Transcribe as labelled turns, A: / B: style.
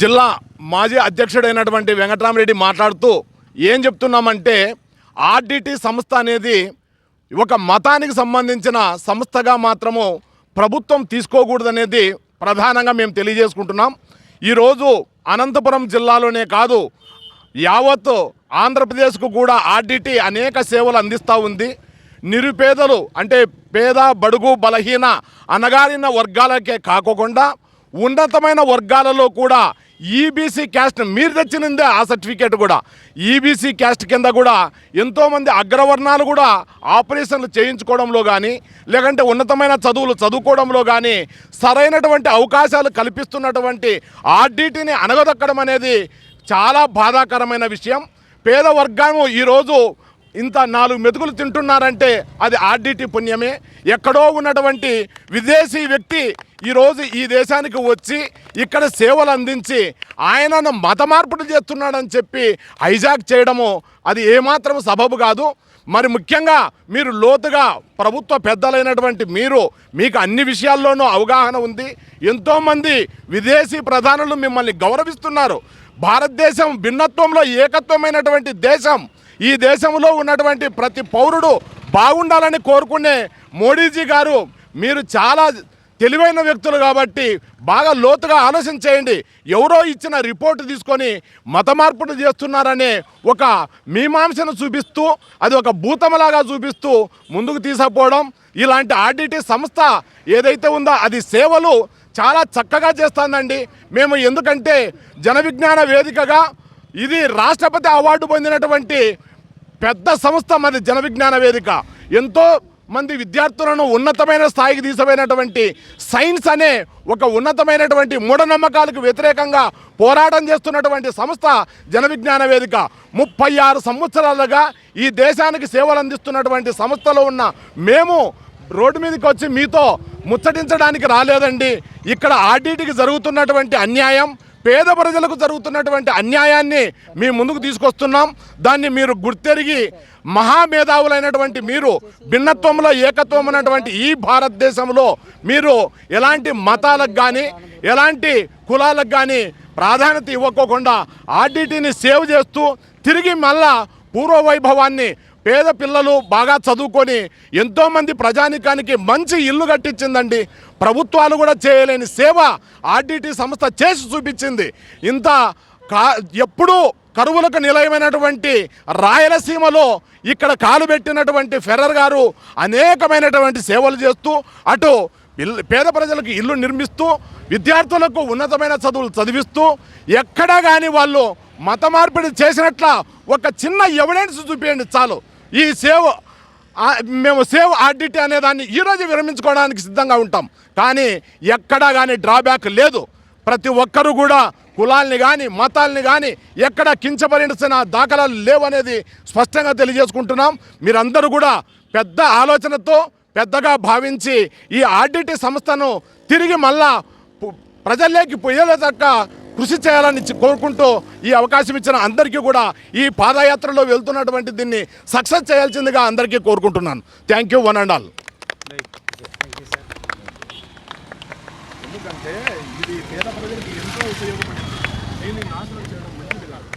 A: జిల్లా మాజీ అధ్యక్షుడైనటువంటి వెంకటరామరెడ్డి మాట్లాడుతూ ఏం చెప్తున్నామంటే ఆర్డిటి సంస్థ అనేది ఒక మతానికి సంబంధించిన సంస్థగా మాత్రము ప్రభుత్వం తీసుకోకూడదనేది ప్రధానంగా మేము తెలియజేసుకుంటున్నాం. ఈరోజు అనంతపురం జిల్లాలోనే కాదు యావత్ ఆంధ్రప్రదేశ్కు కూడా ఆర్డిటి అనేక సేవలు అందిస్తూ ఉంది. నిరుపేదలు అంటే పేద బడుగు బలహీన అనగారిన వర్గాలకే కాకుండా ఉన్నతమైన వర్గాలలో కూడా ఈబీసీ క్యాస్ట్ మీరు తెచ్చినందే ఆ సర్టిఫికేట్ కూడా. ఈబీసీ క్యాస్ట్ కింద కూడా ఎంతోమంది అగ్రవర్ణాలు కూడా ఆపరేషన్లు చేయించుకోవడంలో కానీ లేకంటే ఉన్నతమైన చదువులు చదువుకోవడంలో కానీ సరైనటువంటి అవకాశాలు కల్పిస్తున్నటువంటి ఆర్డీటీని అనగదొక్కడం అనేది చాలా బాధాకరమైన విషయం. పేద వర్గము ఈరోజు ఇంత నాలుగు మెతుకులు తింటున్నారంటే అది ఆర్డీటీ పుణ్యమే. ఎక్కడో ఉన్నటువంటి విదేశీ వ్యక్తి ఈరోజు ఈ దేశానికి వచ్చి ఇక్కడ సేవలు అందించి ఆయనను మత మార్పులు చేస్తున్నాడని చెప్పి హైజాక్ చేయడము అది ఏమాత్రం సబబు కాదు. మరి ముఖ్యంగా మీరు లోతుగా ప్రభుత్వ పెద్దలైనటువంటి మీరు మీకు అన్ని విషయాల్లోనూ అవగాహన ఉంది. ఎంతోమంది విదేశీ ప్రధానులు మిమ్మల్ని గౌరవిస్తున్నారు. భారతదేశం భిన్నత్వంలో ఏకత్వమైనటువంటి దేశం. ఈ దేశంలో ఉన్నటువంటి ప్రతి పౌరుడు బాగుండాలని కోరుకునే మోడీజీ గారు మీరు చాలా తెలివైన వ్యక్తులు కాబట్టి బాగా లోతుగా ఆలోచన చేయండి ఎవరో ఇచ్చిన రిపోర్ట్ తీసుకొని మత మార్పులు చేస్తున్నారనే ఒక మీమాంసను చూపిస్తూ అది ఒక భూతమలాగా చూపిస్తూ ముందుకు తీసుకుపోవడం ఇలాంటి ఆర్డిటి సంస్థ ఏదైతే ఉందో అది సేవలు చాలా చక్కగా చేస్తుందండి. మేము ఎందుకంటే జన విజ్ఞాన వేదికగా ఇది రాష్ట్రపతి అవార్డు పొందినటువంటి పెద్ద సంస్థ మాది జన విజ్ఞాన వేదిక. ఎంతో మంది విద్యార్థులను ఉన్నతమైన స్థాయికి తీసుకుపోయినటువంటి సైన్స్ అనే ఒక ఉన్నతమైనటువంటి మూఢనమ్మకాలకు వ్యతిరేకంగా పోరాటం చేస్తున్నటువంటి సంస్థ జనవిజ్ఞాన వేదిక. ముప్పై ఆరు సంవత్సరాలుగా ఈ దేశానికి సేవలు అందిస్తున్నటువంటి సంస్థలో ఉన్న మేము రోడ్డు మీదకి వచ్చి మీతో ముచ్చటించడానికి రాలేదండి. ఇక్కడ ఆర్డీటీకి జరుగుతున్నటువంటి అన్యాయం పేద ప్రజలకు జరుగుతున్నటువంటి అన్యాయాన్ని మీ ముందుకు తీసుకొస్తున్నాం. దాన్ని మీరు గుర్తెరిగి మహామేధావులైనటువంటి మీరు భిన్నత్వంలో ఏకత్వం ఉన్నటువంటి ఈ భారతదేశంలో మీరు ఎలాంటి మతాలకు కానీ ఎలాంటి కులాలకు కానీ ప్రాధాన్యత ఇవ్వకోకుండా ఆర్డీటీని సేవ్ చేస్తూ తిరిగి మళ్ళా పూర్వ వైభవాన్ని పేద పిల్లలు బాగా చదువుకొని ఎంతోమంది ప్రజానికానికి మంచి ఇల్లు కట్టించిందండి. ప్రభుత్వాలు కూడా చేయలేని సేవ ఆర్డిటి సంస్థ చేసి చూపించింది. ఇంత కా ఎప్పుడూ కరువులకు నిలయమైనటువంటి రాయలసీమలో ఇక్కడ కాలు పెట్టినటువంటి ఫెర్రర్ గారు అనేకమైనటువంటి సేవలు చేస్తూ అటు ఇల్లు పేద ప్రజలకు ఇల్లు నిర్మిస్తూ విద్యార్థులకు ఉన్నతమైన చదువులు చదివిస్తూ ఎక్కడా కానీ వాళ్ళు మత మార్పిడి చేసినట్ల ఒక చిన్న ఎవిడెన్స్ చూపించండి చాలు. ఈ సేవ్ మేము సేవ్ ఆడిట్ అనే దాన్ని ఈరోజు విరమించుకోవడానికి సిద్ధంగా ఉంటాం. కానీ ఎక్కడా కానీ డ్రాబ్యాక్ లేదు. ప్రతి ఒక్కరూ కూడా కులాల్ని కానీ మతాల్ని కానీ ఎక్కడ కించపరిచిన దాఖలాలు లేవనేది స్పష్టంగా తెలియజేసుకుంటున్నాం. మీరందరూ కూడా పెద్ద ఆలోచనతో పెద్దగా భావించి ఈ ఆడిట్ సంస్థను తిరిగి మళ్ళా ప్రజల్లోకి ప్రజల్లోకి పోయేదాకా కృషి చేయాలని కోరుకుంటూ ఈ అవకాశం ఇచ్చిన అందరికీ కూడా ఈ పాదయాత్రలో వెళ్తున్నటువంటి దీన్ని సక్సెస్ చేయాల్సిందిగా అందరికీ కోరుకుంటున్నాను. Thank you one and all
B: ఎందుకంటే ఇది పేద ప్రజలకు ఎంతో ఉపయోగపడింది. దీన్ని నాశనం చేయడం మంచిది కాదు.